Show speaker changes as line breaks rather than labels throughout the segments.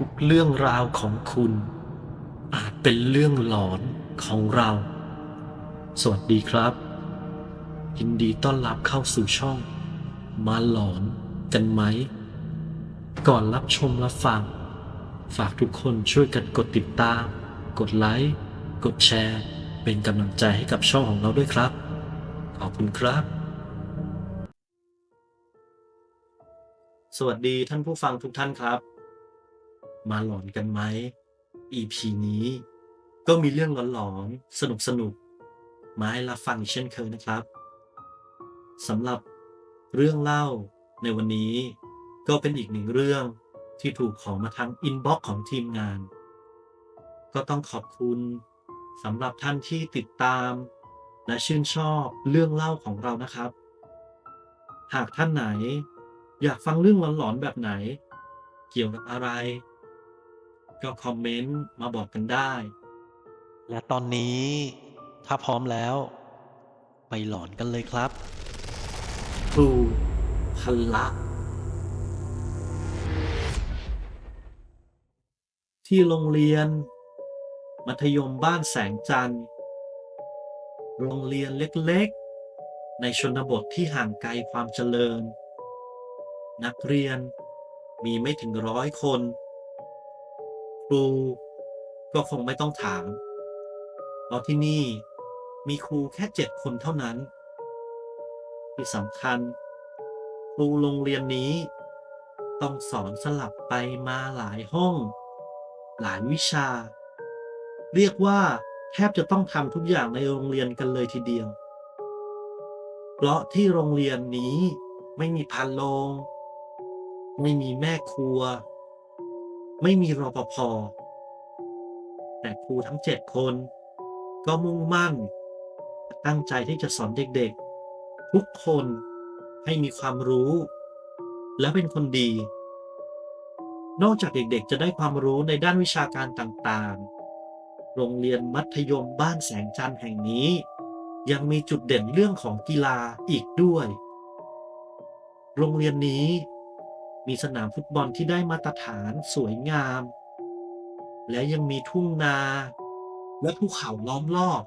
ทุกเรื่องราวของคุณ อาจเป็นเรื่องหลอนของเรา สวัสดีครับ ยินดีต้อนรับเข้าสู่ช่อง มาหลอนกันไหม ก่อนรับชมรับฟัง ฝากทุกคนช่วยกันกดติดตาม กดไลค์ กดแชร์ เป็นกำลังใจให้กับช่องของเราด้วยครับ ขอบคุณครับสวัสดีท่านผู้ฟังทุกท่านครับ มาหลอนกันไหม EP นี้ ก็มีเรื่องหลอนๆ สนุกๆมาให้รับฟังเช่นเคยนะครับสำหรับเรื่องเล่าในวันนี้ ก็เป็นอีกหนึ่งเรื่องที่ถูกขอมาทางอินบ็อกซ์ของทีมงาน ก็ต้องขอบคุณสำหรับท่านที่ติดตาม และชื่นชอบเรื่องเล่าของเรานะครับ หากท่านไหน อยากฟังเรื่องหลอนๆแบบไหน เกี่ยวกับอะไร ก็คอมเมนต์มาบอกกันได้
และตอนนี้ถ้าพร้อมแล้ว ไปหลอนกันเลยครับ
ครูพละที่โรงเรียน มัธยมบ้านแสงจันทร์ โรงเรียนเล็กๆ ในชนบทที่ห่างไกลความเจริญ นักเรียนมีไม่ถึงร้อยคน ครูก็คงไม่ต้องถาม เพราะที่นี่มีครูแค่เจ็ดคนเท่านั้น ที่สำคัญ ครูโรงเรียนนี้ ต้องสอนสลับไปมาหลายห้อง หลายวิชา เรียกว่าแทบจะต้องทำทุกอย่างในโรงเรียนกันเลยทีเดียว เพราะที่โรงเรียนนี้ไม่มีพันโรง ไม่มีแม่ครัว ไม่มีรปภแต่ครูทั้งเจ็ดคน ก็มุ่งมั่น ตั้งใจที่จะสอนเด็กๆ ทุกคนให้มีความรู้ และเป็นคนดี นอกจากเด็กๆ จะได้ความรู้ในด้านวิชาการต่างๆ โรงเรียนมัธยมบ้านแสงจันทร์แห่งนี้ ยังมีจุดเด่นเรื่องของกีฬาอีกด้วย โรงเรียนนี้ มีสนามฟุตบอลที่ได้มาตรฐานสวยงาม และยังมีทุ่งนา และภูเขาล้อมรอบ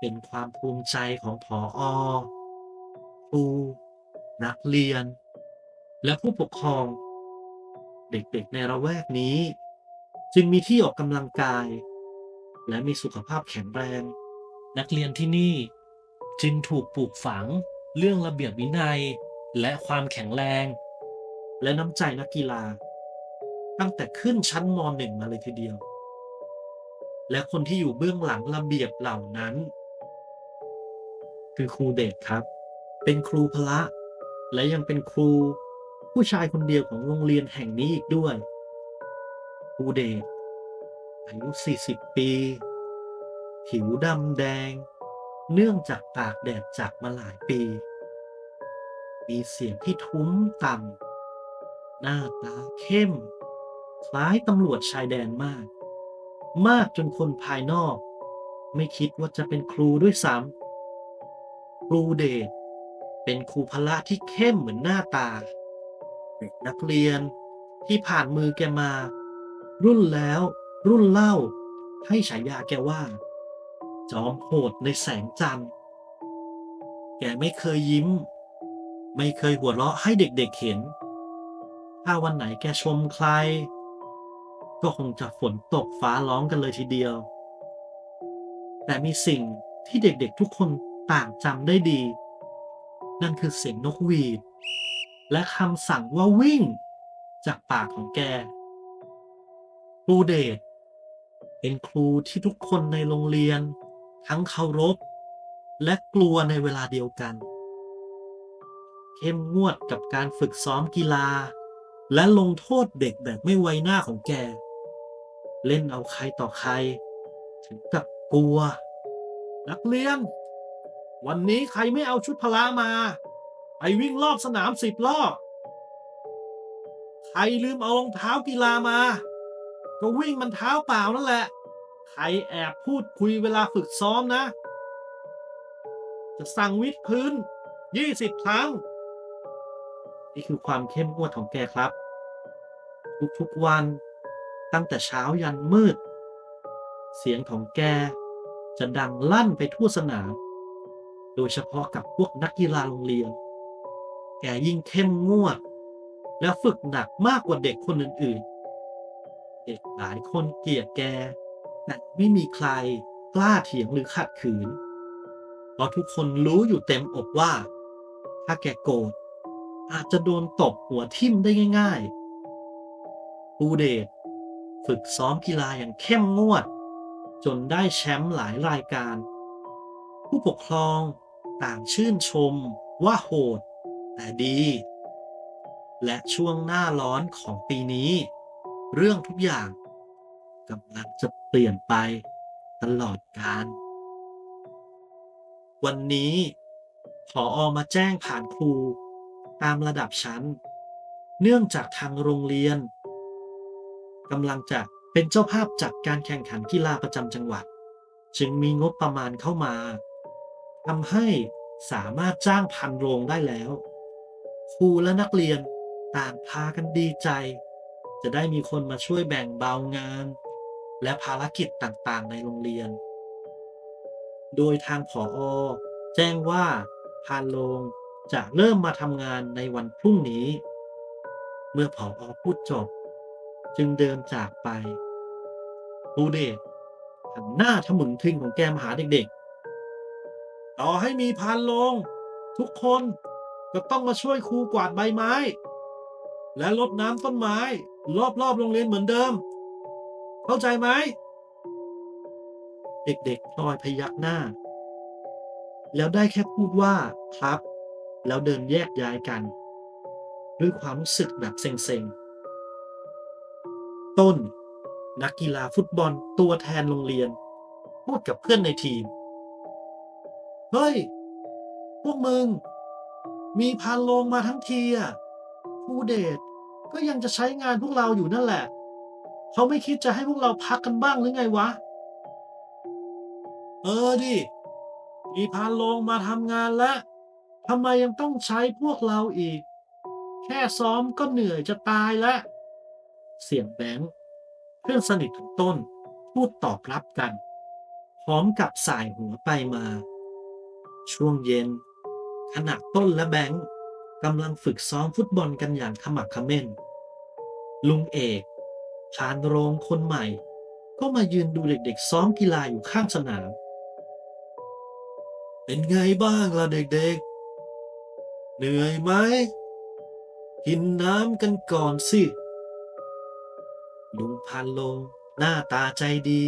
เป็นความภูมิใจของผออครูนักเรียน และผู้ปกครอง เด็กๆในระแวกนี้ จึงมีที่ออกกำลังกาย และมีสุขภาพแข็งแรง นักเรียนที่นี่จึงถูกปลูกฝังเรื่องระเบียบวินัยและความแข็งแรง และน้ำใจนักกีฬา ตั้งแต่ขึ้นชั้นม .1 มาเลยทีเดียว และคนที่อยู่เบื้องหลังระเบียบเหล่านั้น คือครูเดชครับ เป็นครูพละ และยังเป็นครูผู้ชายคนเดียวของโรงเรียนแห่งนี้อีกด้วย ครูเดชอายุ 40 ปี ผิวดำแดง เนื่องจากตากแดดจากมาหลายปี มีเสียงที่ทุ้มต่ำ หน้าตาเข้ม คล้ายตำรวจชายแดนมาก มากจนคนภายนอก ไม่คิดว่าจะเป็นครูด้วยซ้ำครูเดชเป็นครูพละที่เข้มเหมือนหน้าตา เด็กนักเรียนที่ผ่านมือแกมา รุ่นแล้วรุ่นเล่า ให้ฉายาแกว่า จอมโหดในแสงจันทร์ แกไม่เคยยิ้ม ไม่เคยหัวเราะให้เด็กๆเห็น ถ้าวันไหนแกชมใคร ก็คงจะฝนตกฟ้าร้องกันเลยทีเดียว แต่มีสิ่งที่เด็กๆทุกคนต่างจำได้ดี นั่นคือเสียงนกหวีด และคำสั่งว่าวิ่งจากปากของแกครูเดชเป็นครูที่ทุกคนในโรงเรียน ทั้งเคารพ และกลัวในเวลาเดียวกัน เข้มงวดกับการฝึกซ้อมกีฬา และลงโทษเด็กแบบไม่ไวหน้าของแก เล่นเอาใครต่อใคร ถึงกับกลัว นักเรียน วันนี้ใครไม่เอาชุดพละมา ไปวิ่งรอบสนามสิบรอบ ใครลืมเอารองเท้ากีฬามา ก็วิ่งมันเท้าเปล่านั่นแหละ ใครแอบพูดคุยเวลาฝึกซ้อมนะ จะสั่งวิดพื้นยี่สิบครั้งนี่คือความเข้มงวดของแกครับ ทุกๆวัน ตั้งแต่เช้ายันมืด เสียงของแกจะดังลั่นไปทั่วสนาม โดยเฉพาะกับพวกนักกีฬาโรงเรียน แกยิ่งเข้มงวด และฝึกหนักมากกว่าเด็กคนอื่นๆ เด็กหลายคนเกลียดแกแต่ไม่มีใครกล้าเถียงหรือขัดขืน เพราะทุกคนรู้อยู่เต็มอกว่า ถ้าแกโกรธอาจจะโดนตบหัวทิ่มได้ง่าย ๆ ปูเดชฝึกซ้อมกีฬาอย่างเข้มงวด จนได้แชมป์หลายรายการ ผู้ปกครองต่างชื่นชมว่าโหด แต่ดี และช่วงหน้าร้อนของปีนี้ เรื่องทุกอย่างกำลังจะเปลี่ยนไปตลอดกาลวันนี้ผออมาแจ้งผ่านครูตามระดับชั้น เนื่องจากทางโรงเรียน กำลังจะเป็นเจ้าภาพจัดการแข่งขันกีฬาประจำจังหวัด จึงมีงบประมาณเข้ามาทำให้สามารถจ้างพันโรงได้แล้ว ครูและนักเรียนต่างพากันดีใจ จะได้มีคนมาช่วยแบ่งเบางาน และภารกิจต่างๆ ในโรงเรียน โดยทางผออแจ้งว่าพานโรงจะเริ่มมาทำงานในวันพรุ่งนี้ เมื่อผออพูดจบ จึงเดินจากไปปูเดชหันหน้าทะมึงทึงของแกมาหาเด็กๆ ต่อให้มีพานโรงทุกคนก็ต้องมาช่วยครูกวาดใบไม้ และรดน้ำต้นไม้ รอบๆโรงเรียนเหมือนเดิม เข้าใจไหม เด็กๆพลอยพยักหน้า แล้วได้แค่พูดว่าครับ แล้วเดินแยกย้ายกัน ด้วยความรู้สึกแบบเซ็งๆ ต้น นักกีฬาฟุตบอลตัวแทนโรงเรียน พูดกับเพื่อนในทีม เฮ้ย พวกมึง มีพานโลงมาทั้งทีอะผู้เดชก็ยังจะใช้งานพวกเราอยู่นั่นแหละ เขาไม่คิดจะให้พวกเราพักกันบ้างหรือไงวะ เออดิ มีพานโลงมาทำงานแล้วทำไมยังต้องใช้พวกเราอีก แค่ซ้อมก็เหนื่อยจะตายแล้ว เสียงแบงค์เพื่อนสนิทของต้นพูดตอบรับกัน พร้อมกับสายหัวไปมา ช่วงเย็น ขณะต้นและแบงค์กำลังฝึกซ้อมฟุตบอลกันอย่างขมักขม้น ลุงเอกชานโรงคนใหม่ ก็มายืนดูเด็กๆ ซ้อมกีฬาอยู่ข้างสนาม เป็นไงบ้างล่ะเด็กๆ เหนื่อยไหมกินน้ำกันก่อนสิ ลุงพันโลง หน้าตาใจดี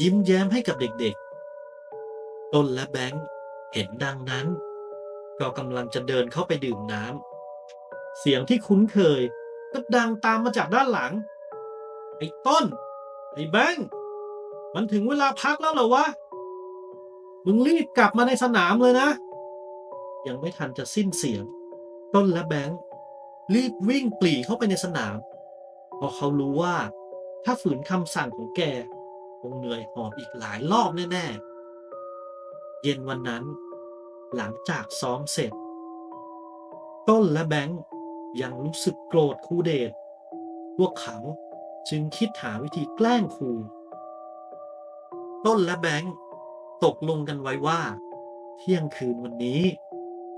ยิ้มแย้มให้กับเด็กๆ ต้นและแบงค์เห็นดังนั้น ก็กำลังจะเดินเข้าไปดื่มน้ำเสียงที่คุ้นเคย ก็ดังตามมาจากด้านหลัง ไอ้ต้น ไอ้แบงค์มันถึงเวลาพักแล้วเหรอวะ มึงรีบกลับมาในสนามเลยนะ ยังไม่ทันจะสิ้นเสียง ต้นและแบงค์รีบวิ่งปรีเข้าไปในสนามเพราะเขารู้ว่า ถ้าฝืนคำสั่งของแกคงเหนื่อยหอบอีกหลายรอบแน่ๆ เย็นวันนั้น หลังจากซ้อมเสร็จ ต้นและแบงค์ยังรู้สึกโกรธครูเดชพวกเขาจึงคิดหาวิธีแกล้งครู ต้นและแบงค์ตกลงกันไว้ว่า เที่ยงคืนวันนี้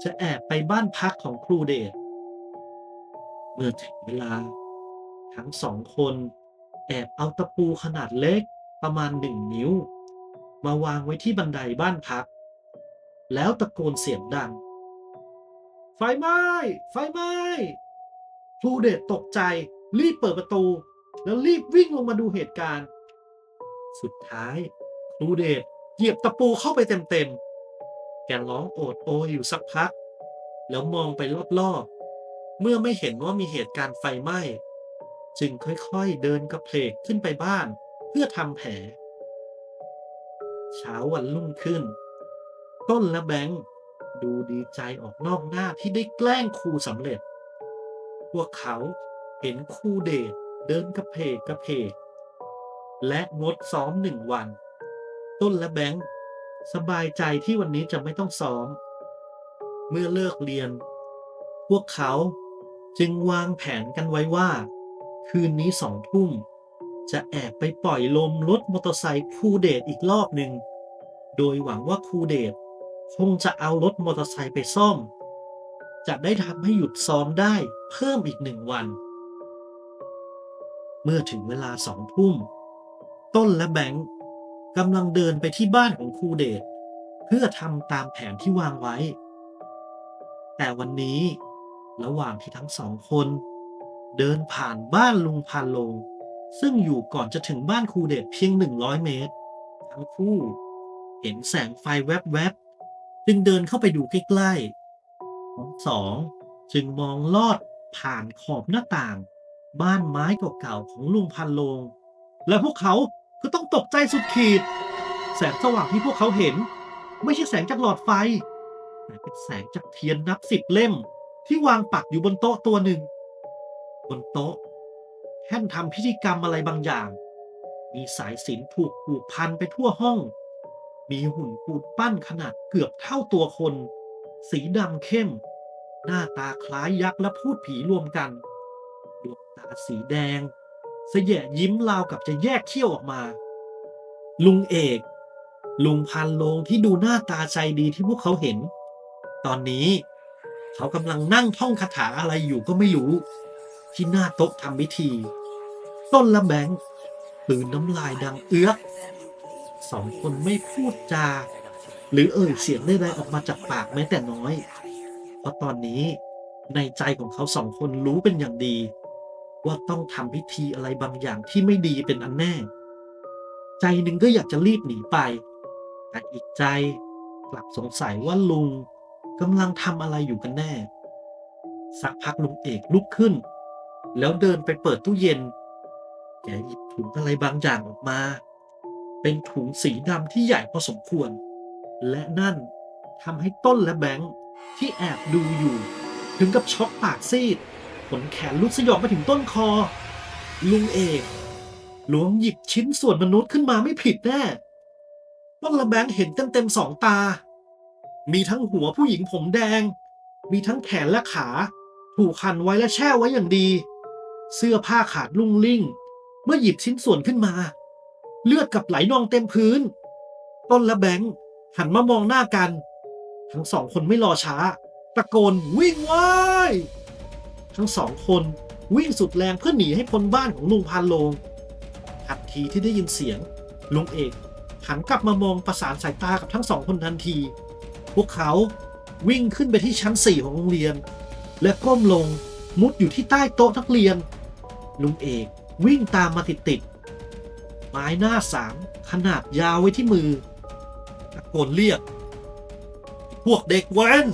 จะแอบไปบ้านพักของครูเดช เมื่อถึงเวลา ทั้งสองคน แอบเอาตะปูขนาดเล็กประมาณหนึ่งนิ้ว มาวางไว้ที่บันไดบ้านพัก แล้วตะโกนเสียงดัง ไฟไหม้ไฟไหม้ครูเดชตกใจรีบเปิดประตู แล้วรีบวิ่งลงมาดูเหตุการณ์ สุดท้ายครูเดชเหยียบตะปูเข้าไปเต็มๆ แกร้องโอดโอยอยู่สักพัก แล้วมองไปรอบๆ เมื่อไม่เห็นว่ามีเหตุการณ์ไฟไหม้ จึงค่อยๆเดินกระเพลกขึ้นไปบ้าน เพื่อทำแผล เช้าวันรุ่งขึ้น ต้นและแบงค์ดูดีใจออกนอกหน้าที่ได้แกล้งครูสำเร็จ พวกเขาเห็นครูเดชเดินกระเพกกระเพก และงดซ้อมหนึ่งวัน ต้นและแบงค์สบายใจที่วันนี้จะไม่ต้องซ้อม เมื่อเลิกเรียน พวกเขาจึงวางแผนกันไว้ว่า คืนนี้สองทุ่ม จะแอบไปปล่อยลมรถมอเตอร์ไซค์ครูเดชอีกรอบหนึ่ง โดยหวังว่าครูเดชคงจะเอารถมอเตอร์ไซค์ไปซ่อม จะได้ทำให้หยุดซ้อมได้เพิ่มอีกหนึ่งวัน เมื่อถึงเวลาสองทุ่ม ต้นและแบงค์กำลังเดินไปที่บ้านของครูเดชเพื่อทำตามแผนที่วางไว้ แต่วันนี้ระหว่างที่ทั้งสองคน เดินผ่านบ้านลุงพานโลง ซึ่งอยู่ก่อนจะถึงบ้านครูเดชเพียงหนึ่งร้อยเมตร ทั้งคู่ เห็นแสงไฟแวบๆ จึงเดินเข้าไปดูใกล้ๆทั้งสองจึงมองลอดผ่านขอบหน้าต่าง บ้านไม้เก่าๆของลุงพันโลง และพวกเขาก็ต้องตกใจสุดขีด แสงสว่างที่พวกเขาเห็น ไม่ใช่แสงจากหลอดไฟ แต่เป็นแสงจากเทียนนับสิบเล่ม ที่วางปักอยู่บนโต๊ะตัวหนึ่ง นโต๊ะแท่นทำพิธีกรรมอะไรบางอย่าง มีสายสินผูกผูกพันไปทั่วห้อง มีหุ่นปูนปั้นขนาดเกือบเท่าตัวคน สีดำเข้ม หน้าตาคล้ายยักษ์และพูดผีรวมกันดวงตาสีแดงเสยะยิ้มราวกับจะแยกเขี้ยวออกมา ลุงเอก ลุงพันโลงที่ดูหน้าตาใจดีที่พวกเขาเห็น ตอนนี้ เขากำลังนั่งท่องคาถาอะไรอยู่ก็ไม่รู้ ที่หน้าโต๊ะทำพิธี ต้นละแบงค์ปืนน้ำลายดังเอื้อกสองคนไม่พูดจา หรือเอ่ยเสียงใดๆออกมาจากปากแม้แต่น้อย เพราะตอนนี้ในใจของเขาสองคนรู้เป็นอย่างดี ว่าต้องทำพิธีอะไรบางอย่างที่ไม่ดีเป็นอันแน่ ใจหนึ่งก็อยากจะรีบหนีไป แต่อีกใจกลับสงสัยว่าลุงกำลังทำอะไรอยู่กันแน่ สักพักลุงเอกลุกขึ้น แล้วเดินไปเปิดตู้เย็น แกหยิบถุงอะไรบางอย่างออกมา เป็นถุงสีดำที่ใหญ่พอสมควร และนั่นทำให้ต้นและแบงค์ที่แอบดูอยู่ ถึงกับช็อกปากซีด ขนแขนลุกสยองไปถึงต้นคอ ลุงเอกหลวงหยิบชิ้นส่วนมนุษย์ขึ้นมาไม่ผิดแน่ต้นและแบงค์เห็นเต็มๆสองตา มีทั้งหัวผู้หญิงผมแดง มีทั้งแขนและขา ถูกหั่นไว้และแช่ไว้อย่างดี เสื้อผ้าขาดลุ่งลิ่ง เมื่อหยิบชิ้นส่วนขึ้นมา เลือดกับไหลนองเต็มพื้น ต้นและแบงค์หันมามองหน้ากัน ทั้งสองคนไม่รอช้า ตะโกนวิ่งไว้ายทั้งสองคนวิ่งสุดแรงเพื่อหนีให้พ้นบ้านของลุงพานโลงทันทีที่ได้ยินเสียง ลุงเอกหันกลับมามองประสานสายตากับทั้งสองคนทันที พวกเขาวิ่งขึ้นไปที่ชั้นสี่ของโรงเรียน และก้มลงมุดอยู่ที่ใต้โต๊ะนักเรียน ลุงเอกวิ่งตามมาติดๆไม้หน้าสามขนาดยาวไว้ที่มือตะโกนเรียก พวกเด็กแว้น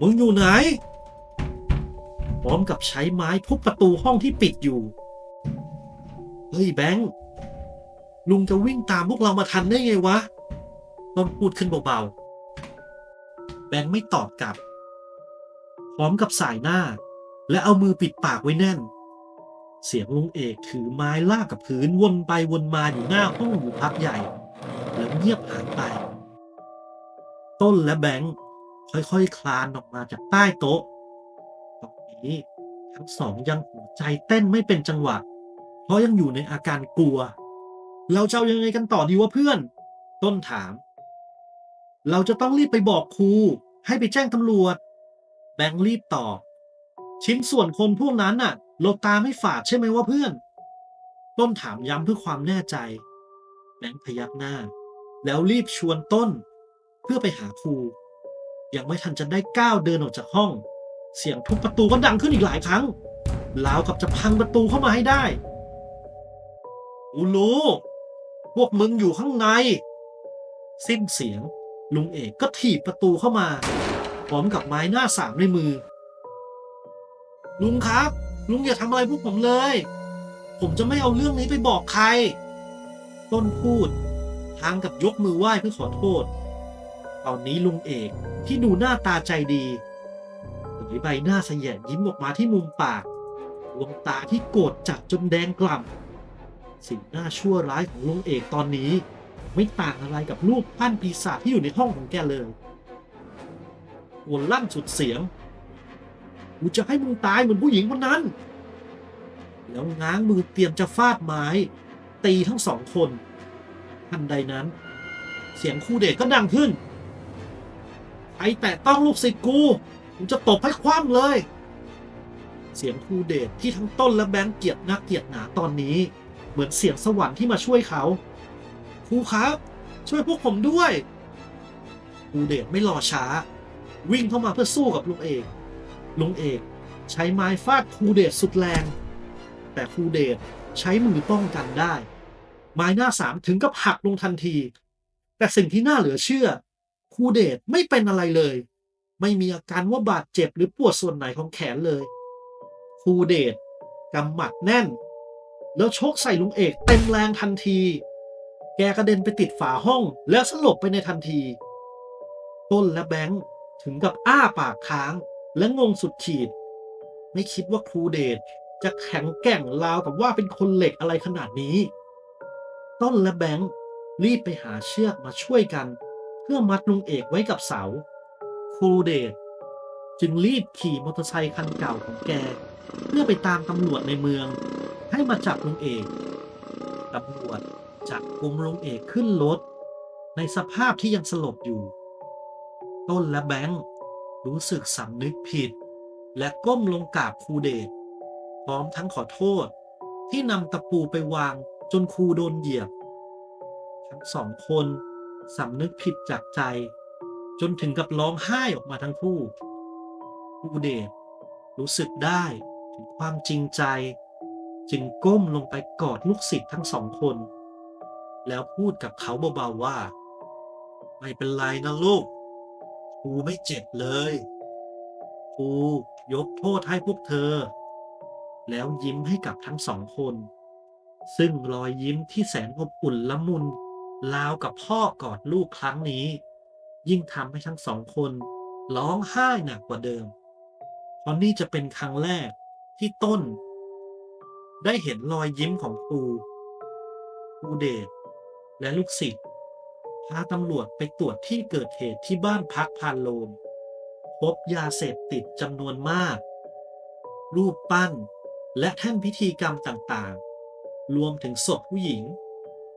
มึงอยู่ไหน พร้อมกับใช้ไม้ทุบประตูห้องที่ปิดอยู่ เฮ้ยแบงค์ลุงจะวิ่งตามพวกเรามาทันได้ไงวะต้นพูดขึ้นเบาๆ แบงค์ไม่ตอบกลับ พร้อมกับสายหน้า และเอามือปิดปากไว้แน่น เสียงลุงเอกถือไม้ลากกับพื้นวนไปวนมาอยู่หน้าห้องอยู่พักใหญ่ แล้วเงียบหายไป ต้นและแบงค์ค่อยๆคลานออกมาจากใต้โต๊ะตอนนี้ทั้งสองยังหัวใจเต้นไม่เป็นจังหวะ เพราะยังอยู่ในอาการกลัว เราจะเอายังไงกันต่อดีวะเพื่อน ต้นถาม เราจะต้องรีบไปบอกครู ให้ไปแจ้งตำรวจ แบงค์รีบตอบชิ้นส่วนคนพวกนั้นน่ะ เราตาไม่ฝาดใช่ไหมว่าเพื่อน ต้นถามย้ำเพื่อความแน่ใจ แบงค์พยักหน้า แล้วรีบชวนต้น เพื่อไปหาครู ยังไม่ทันจะได้ก้าวเดินออกจากห้อง เสียงทุบประตูก็ดังขึ้นอีกหลายครั้งราวกับจะพังประตูเข้ามาให้ได้กูรู้พวกมึงอยู่ข้างใน สิ้นเสียง ลุงเอกก็ถีบประตูเข้ามา พร้อมกับไม้หน้าสามในมือ ลุงครับ ลุงอย่าทำอะไรพวกผมเลย ผมจะไม่เอาเรื่องนี้ไปบอกใคร ต้นพูดทางกับยกมือไหว้เพื่อขอโทษ ตอนนี้ลุงเอกที่ดูหน้าตาใจดีเผยใบหน้าเสยะยิ้มออกมาที่มุมปากดวงตาที่โกรธจัดจนแดงกล่ำสิ่งหน้าชั่วร้ายของลุงเอกตอนนี้ ไม่ต่างอะไรกับรูปปั้นปีศาจที่อยู่ในห้องของแกเลยหัวลั่นสุดเสียง กูจะให้มึงตายเหมือนผู้หญิงคนนั้น แล้วง้างมือเตรียมจะฟาดไม้ ตีทั้งสองคนทันใดนั้น เสียงครูเดชก็ดังขึ้นใครแตะต้องลูกศิษย์กูกูจะตบให้คว่ำเลย เสียงครูเดชที่ทั้งต้นและแบงค์เกียดนักเกียดหนาตอนนี้ เหมือนเสียงสวรรค์ที่มาช่วยเขาครูครับ ช่วยพวกผมด้วยครูเดชไม่รอช้า วิ่งเข้ามาเพื่อสู้กับลุงเอก ลุงเอกใช้ไม้ฟาดครูเดชสุดแรง แต่ครูเดชใช้มือป้องกันได้ ไม้หน้าสามถึงกับหักลงทันที แต่สิ่งที่น่าเหลือเชื่อครูเดชไม่เป็นอะไรเลย ไม่มีอาการว่าบาดเจ็บหรือปวดส่วนไหนของแขนเลยครูเดชกำหมัดแน่น แล้วชกใส่ลุงเอกเต็มแรงทันที แกกระเด็นไปติดฝาห้องแล้วสลบไปในทันที ต้นและแบงค์ถึงกับอ้าปากค้าง และงงสุดขีด ไม่คิดว่าครูเดชจะแข็งแกร่งราวกับว่าเป็นคนเหล็กอะไรขนาดนี้ ต้นและแบงค์รีบไปหาเชือกมาช่วยกัน เพื่อมัดลุงเอกไว้กับเสา ครูเดชจึงรีบขี่มอเตอร์ไซค์คันเก่าของแก เพื่อไปตามตำรวจในเมือง ให้มาจับลุงเอกตำรวจจับกุมลุงเอกขึ้นรถในสภาพที่ยังสลบอยู่ ต้นและแบงค์ รู้สึกสำนึกผิด และก้มลงกราบครูเดชพร้อมทั้งขอโทษ ที่นำตะปูไปวางจนครูโดนเหยียบ ทั้งสองคนสำนึกผิดจากใจ จนถึงกับร้องไห้ออกมาทั้งคู่ครูเดชรู้สึกได้ถึงความจริงใจ จึงก้มลงไปกอดลูกศิษย์ทั้งสองคน แล้วพูดกับเขาเบาๆว่า ไม่เป็นไรนะลูก ครูไม่เจ็บเลยครูยกโทษให้พวกเธอ แล้วยิ้มให้กับทั้งสองคน ซึ่งรอยยิ้มที่แสนอบอุ่นละมุนราวกับพ่อกอดลูกครั้งนี้ ยิ่งทำให้ทั้งสองคนร้องไห้หนักกว่าเดิม เพราะนี่จะเป็นครั้งแรกที่ต้น ได้เห็นรอยยิ้มของครูครูเดชและลูกศิษย์ พาตำรวจไปตรวจที่เกิดเหตุที่บ้านพักพานโลม พบยาเสพติดจำนวนมาก รูปปั้น และแท่นพิธีกรรมต่างๆ รวมถึงศพผู้หญิง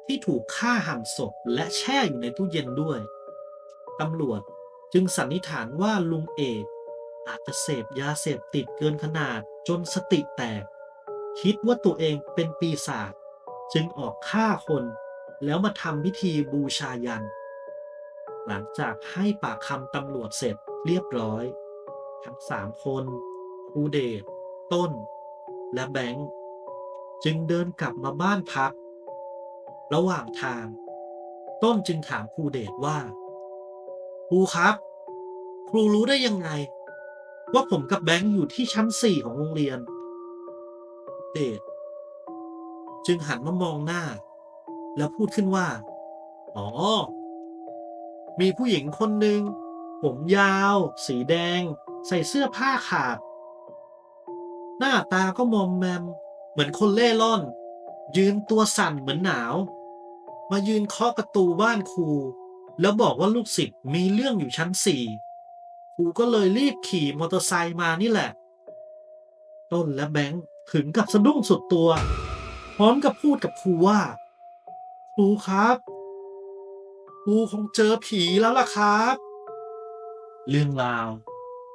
ที่ถูกฆ่าหั่นศพและแช่อยู่ในตู้เย็นด้วย ตำรวจจึงสันนิษฐานว่าลุงเอกอาจจะเสพยาเสพติดเกินขนาดจนสติแตก คิดว่าตัวเองเป็นปีศาจจึงออกฆ่าคน แล้วมาทำพิธีบูชายัน หลังจากให้ปากคำตำรวจเสร็จเรียบร้อย ทั้งสามคนครูเดชต้น และแบงค์จึงเดินกลับมาบ้านพัก ระหว่างทาง ต้นจึงถามครูเดชว่า ครูครับ ครูรู้ได้ยังไง ว่าผมกับแบงค์อยู่ที่ชั้นสี่ของโรงเรียน เดชจึงหันมามองหน้า แล้วพูดขึ้นว่า อ๋อ มีผู้หญิงคนหนึ่งผมยาว สีแดง ใส่เสื้อผ้าขาด หน้าตาก็มอมแมม เหมือนคนเล่ร่อน ยืนตัวสั่นเหมือนหนาว มายืนเคาะประตูบ้านครู แล้วบอกว่าลูกศิษย์มีเรื่องอยู่ชั้นสี่ครูก็เลยรีบขี่มอเตอร์ไซค์มานี่แหละ ต้นและแบงค์ถึงกับสะดุ้งสุดตัว พร้อมกับพูดกับครูว่า ครูครับครูคงเจอผีแล้วล่ะครับ เรื่องราว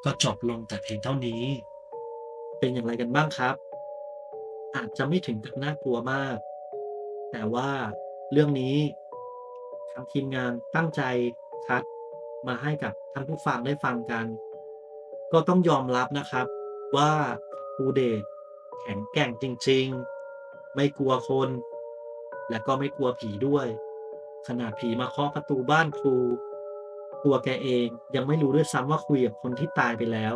ก็จบลงแต่เพียงเท่านี้ เป็นอย่างไรกันบ้างครับ อาจจะไม่ถึงกับน่ากลัวมาก แต่ว่าเรื่องนี้ทางทีมงานตั้งใจคัดมาให้กับท่านผู้ฟังได้ฟังกัน ก็ต้องยอมรับนะครับว่าครูเดชแข็งแกร่งจริง ๆ ไม่กลัวคน และก็ไม่กลัวผีด้วย ขนาดผีมาเคาะประตูบ้านครูตัวแกเองยังไม่รู้ด้วยซ้ำว่าคุยกับคนที่ตายไปแล้ว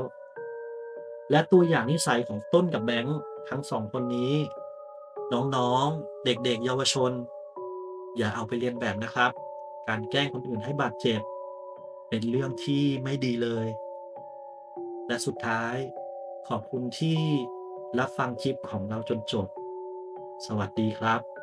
และตัวอย่างนิสัยของต้นกับแบงค์ทั้งสองคนนี้ น้องๆ เด็กๆ เยาวชน อย่าเอาไปเรียนแบบนะครับ การแกล้งคนอื่นให้บาดเจ็บ เป็นเรื่องที่ไม่ดีเลย และสุดท้าย ขอบคุณที่รับฟังคลิปของเราจนจบ สวัสดีครับ